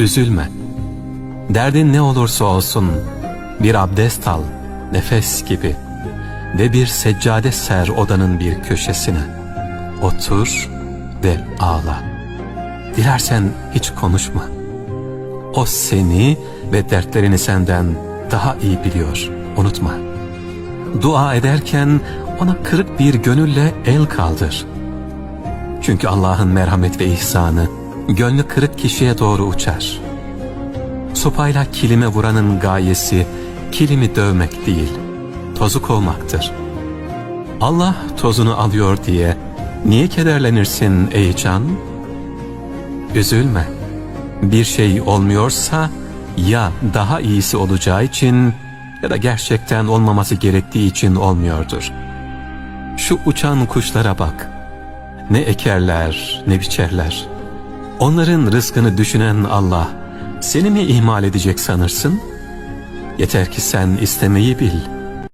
Üzülme. Derdin ne olursa olsun bir abdest al, nefes gibi ve bir seccade ser odanın bir köşesine. Otur ve ağla. Dilersen hiç konuşma. O seni ve dertlerini senden daha iyi biliyor. Unutma. Dua ederken ona kırık bir gönülle el kaldır. Çünkü Allah'ın merhamet ve ihsanı gönlü kırık kişiye doğru uçar. Sopayla kilime vuranın gayesi kilimi dövmek değil, tozuk olmaktır. Allah tozunu alıyor diye niye kederlenirsin ey can? Üzülme. Bir şey olmuyorsa ya daha iyisi olacağı için ya da gerçekten olmaması gerektiği için olmuyordur. Şu uçan kuşlara bak. Ne ekerler ne biçerler. Onların rızkını düşünen Allah seni mi ihmal edecek sanırsın? Yeter ki sen istemeyi bil.''